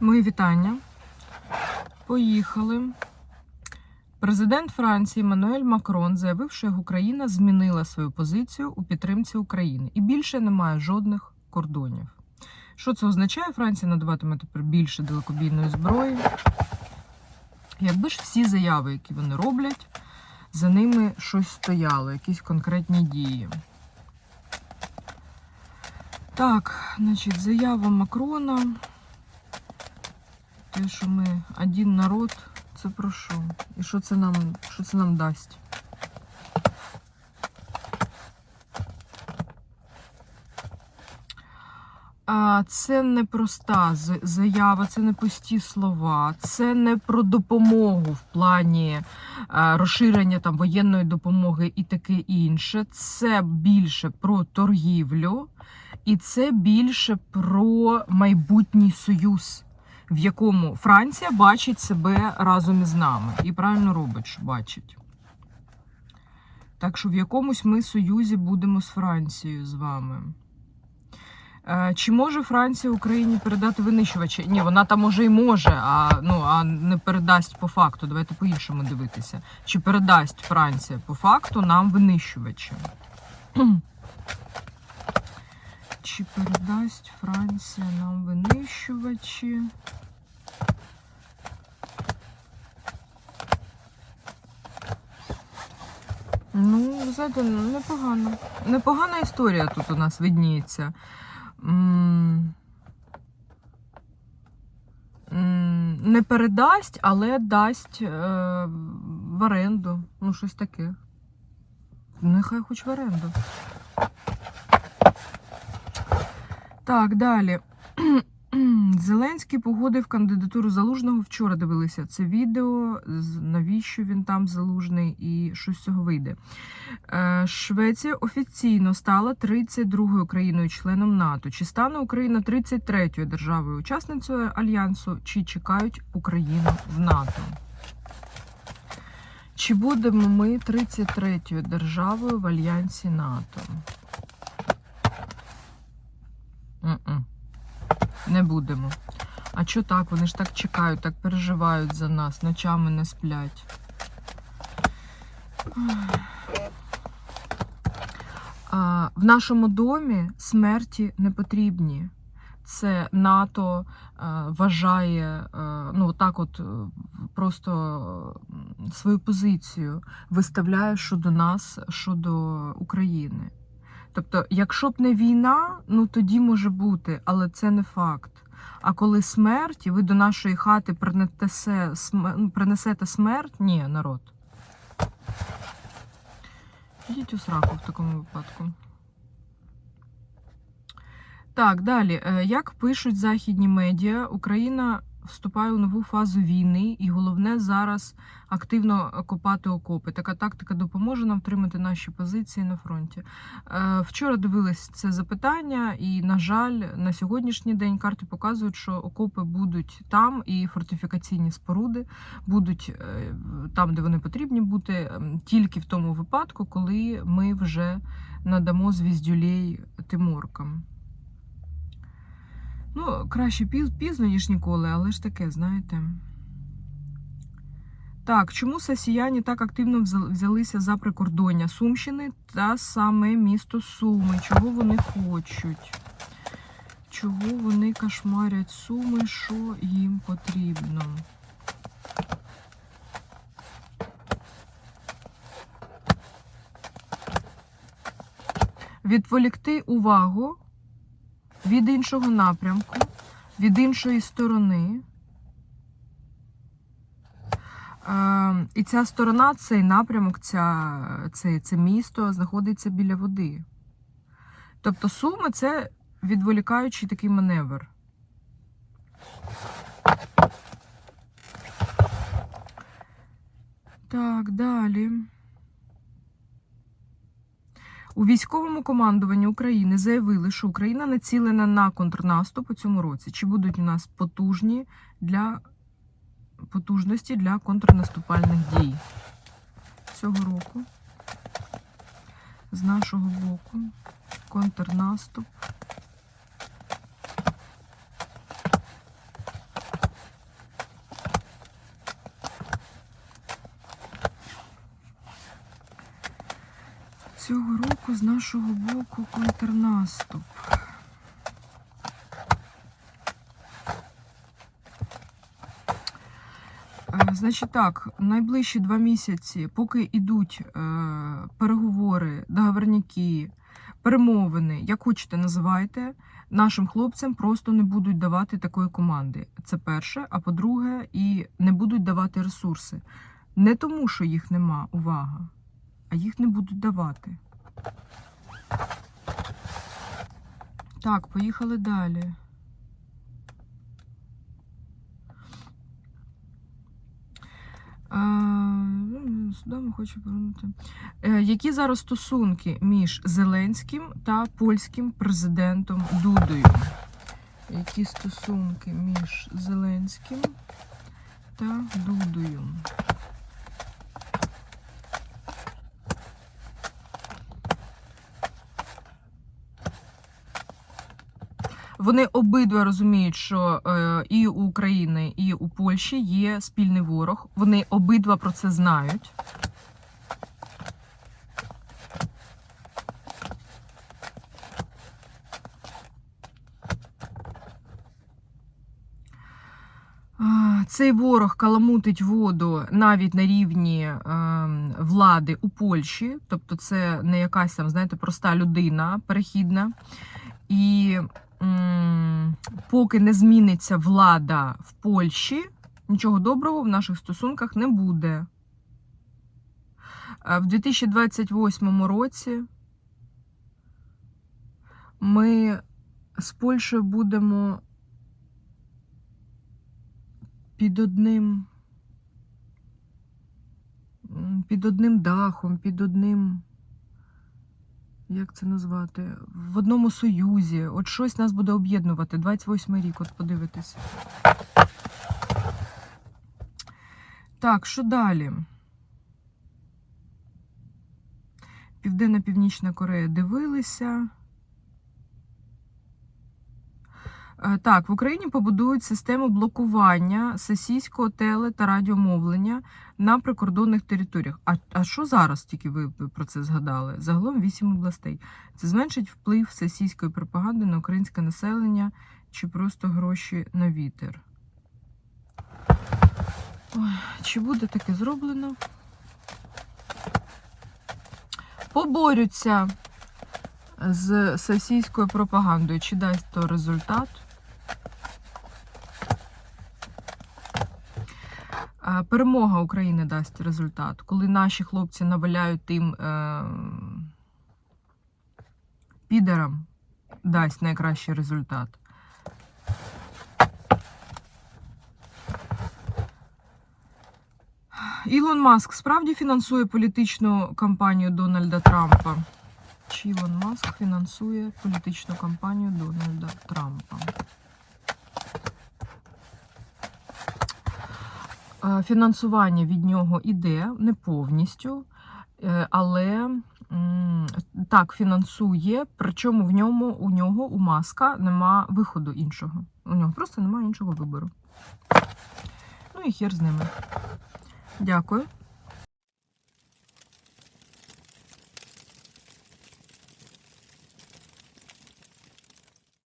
Мої вітання. Поїхали. Президент Франції Мануель Макрон заявив, що його країна змінила свою позицію у підтримці України і більше немає жодних кордонів. Що це означає? Франція надаватиме тепер більше далекобійної зброї. Якби ж всі заяви, які вони роблять, за ними щось стояло, якісь конкретні дії. Так, значить, заява Макрона. Те, що ми один народ, це про що? І що це нам, що це нам дасть? Це не проста заява, це не пусті слова, це не про допомогу в плані розширення там воєнної допомоги і таке інше. Це більше про торгівлю, і це більше про майбутній союз в якому Франція бачить себе разом із нами. І правильно робить, що бачить. Так що в якомусь ми союзі будемо з Францією з вами. Е, Чи може Франція Україні передати винищувачі? Ні, вона там може і може, а, ну, а не передасть по факту. Давайте по-іншому дивитися. Чи передасть Франція по факту нам винищувачі? Чи передасть Франція нам винищувачі? Ну, знаєте, непогано. Непогана історія тут у нас видніється. Не передасть, але дасть е, в оренду. Ну, щось таке. Нехай хоч в оренду. Так, далі. Зеленський погодив кандидатуру залужного. Вчора дивилися це відео. Навіщо він там залужний і що з цього вийде? Е, Швеція офіційно стала 32-ю країною-членом НАТО. Чи стане Україна 33-ю державою учасницею альянсу, чи чекають Україну в НАТО? Чи будемо ми 33-ю державою в альянсі НАТО? Не будемо. А що так? Вони ж так чекають, так переживають за нас, ночами не сплять. А, в нашому домі смерті не потрібні. Це НАТО е, вважає е, ну так, от е, просто свою позицію виставляє щодо нас, щодо України. Тобто, якщо б не війна, ну тоді може бути, але це не факт. А коли смерть, і ви до нашої хати принесете, ну, принесете смерть, ні, народ. Ідіть у сраку в такому випадку. Так, далі. Е, Як пишуть західні медіа, Україна вступає у нову фазу війни, і головне зараз активно копати окопи. Така тактика допоможе нам втримати наші позиції на фронті. Е, Вчора дивились це запитання, і, на жаль, на сьогоднішній день карти показують, що окопи будуть там, і фортифікаційні споруди будуть е, там, де вони потрібні бути, тільки в тому випадку, коли ми вже надамо звіздюлей Тиморкам. Ну, краще піз- пізно, ніж ніколи, але ж таке, знаєте. Так, чому сасіяні так активно взялися за прикордоння Сумщини та саме місто Суми? Чого вони хочуть? Чого вони кошмарять Суми? Що їм потрібно? Відволікти увагу від іншого напрямку, від іншої сторони. Е, і ця сторона, цей напрямок, ця, це, це місто знаходиться біля води. Тобто суми це відволікаючий такий маневр. Так, далі. У військовому командуванні України заявили, що Україна націлена на контрнаступ у цьому році. Чи будуть у нас потужні для потужності для контрнаступальних дій цього року? З нашого боку контрнаступ Цього року з нашого боку контрнаступ. Е, Значить так, найближчі два місяці, поки йдуть е, переговори, договорняки, перемовини, як хочете називайте, нашим хлопцям просто не будуть давати такої команди. Це перше. А по-друге, і не будуть давати ресурси. Не тому, що їх нема, увага, а їх не будуть давати. Так, поїхали далі. Е, ну, Судами хочу повернути. Е, Які зараз стосунки між Зеленським та польським президентом Дудою? Які стосунки між Зеленським та Дудою? Вони обидва розуміють, що е, і у України, і у Польщі є спільний ворог. Вони обидва про це знають. Цей ворог каламутить воду навіть на рівні е, влади у Польщі, тобто це не якась там, знаєте, проста людина перехідна. І поки не зміниться влада в Польщі, нічого доброго в наших стосунках не буде. Е, В 2028 році ми з Польщею будемо під одним під одним дахом, під одним як це назвати? В одному союзі. От щось нас буде об'єднувати. 28 рік, от подивитись. Так, що далі? Південна Північна Корея дивилися. Е, Так, в Україні побудують систему блокування сесійського теле та радіомовлення на прикордонних територіях. А, а що зараз тільки ви про це згадали? Загалом вісім областей. Це зменшить вплив сесійської пропаганди на українське населення чи просто гроші на вітер. Ой, чи буде таке зроблено? Поборються з сесійською пропагандою. Чи дасть то результат? Перемога України дасть результат, коли наші хлопці наваляють тим е, підерам, дасть найкращий результат. Ілон Маск справді фінансує політичну кампанію Дональда Трампа. Чи Ілон Маск фінансує політичну кампанію Дональда Трампа? Фінансування від нього іде не повністю, е, але так фінансує, причому в ньому у нього у маска нема виходу іншого. У нього просто немає іншого вибору. Ну і хер з ними. Дякую.